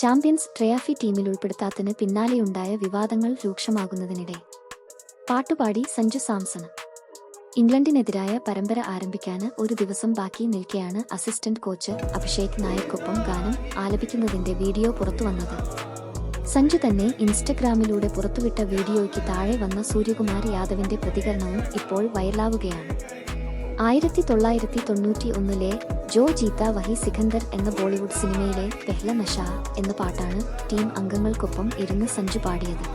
Champions ട്രയാഫി ടീമിൽ ഉൾപ്പെടുത്താത്തതിന് പിന്നാലെയുണ്ടായ വിവാദങ്ങൾ രൂക്ഷമാകുന്നതിനിടെ. പാട്ടുപാടി സഞ്ജു സാംസൺ. ഇംഗ്ലണ്ടിനെതിരായ പരമ്പര ആരംഭിക്കാൻ ഒരു ദിവസം ബാക്കി നിൽക്കെയാണ് അസിസ്റ്റന്റ് കോച്ച് അഭിഷേക് നായർക്കൊപ്പം ഗാനം ആലപിക്കുന്നതിന്റെ വീഡിയോ പുറത്തുവന്നത്. സഞ്ജു തന്നെ ഇൻസ്റ്റഗ്രാമിലൂടെ പുറത്തുവിട്ട വീഡിയോയ്ക്ക് താഴെ വന്ന സൂര്യകുമാർ യാദവിന്റെ പ്രതികരണവും ഇപ്പോൾ വൈറലാവുകയാണ്. ആയിരത്തി തൊള്ളായിരത്തി തൊണ്ണൂറ്റി ഒന്നിലെ ജോ ജീത്ത വഹി സിഖന്ദർ എന്ന ബോളിവുഡ് സിനിമയിലെ പെഹ്ല നഷ എന്ന പാട്ടാണ് ടീം അംഗങ്ങൾക്കൊപ്പം ഇരുന്ന് സഞ്ജു പാടിയത്.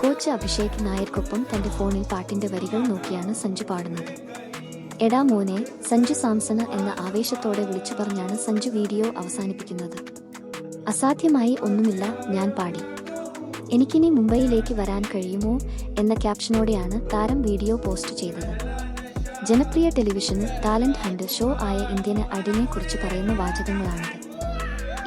കോച്ച് അഭിഷേക് നായർക്കൊപ്പം തന്റെ ഫോണിൽ പാട്ടിന്റെ വരികൾ നോക്കിയാണ് സഞ്ജു പാടുന്നത്. എടാ മോനെ സഞ്ജു സാംസണ എന്ന ആവേശത്തോടെ വിളിച്ചു പറഞ്ഞാണ് സഞ്ജു വീഡിയോ അവസാനിപ്പിക്കുന്നത്. അസാധ്യമായി ഒന്നുമില്ല ഞാൻ പാടി. എനിക്കിനി മുംബൈയിലേക്ക് വരാൻ കഴിയുമോ എന്ന ക്യാപ്ഷനോടെയാണ് താരം വീഡിയോ പോസ്റ്റ് ചെയ്തത്. ജനപ്രിയ ടെലിവിഷന് ടാലന്റ് ഹണ്ട് ഷോ ആയ ഇന്ത്യന് അടിനെക്കുറിച്ച് പറയുന്ന വാചകങ്ങളാണിത്.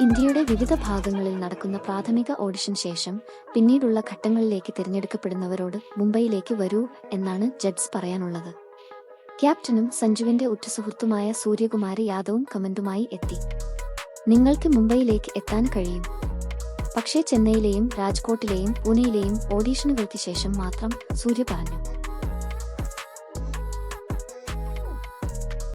ഇന്ത്യയുടെ വിവിധ ഭാഗങ്ങളിൽ നടക്കുന്ന പ്രാഥമിക ഓഡിഷൻ ശേഷം പിന്നീടുള്ള ഘട്ടങ്ങളിലേക്ക് തിരഞ്ഞെടുക്കപ്പെടുന്നവരോട് മുംബൈയിലേക്ക് വരൂ എന്നാണ് ജഡ്സ് പറയാനുള്ളത്. ക്യാപ്റ്റനും സഞ്ജുവിന്റെ ഉറ്റസുഹൃത്തുമായ സൂര്യകുമാരി യാദവും കമന്റുമായി എത്തി. നിങ്ങൾക്ക് മുംബൈയിലേക്ക് എത്താൻ കഴിയും. പക്ഷേ ചെന്നൈയിലെയും രാജ്കോട്ടിലെയും പൂനെയിലെയും ഓഡീഷനുകൾക്ക് ശേഷം മാത്രം സൂര്യ പറഞ്ഞു.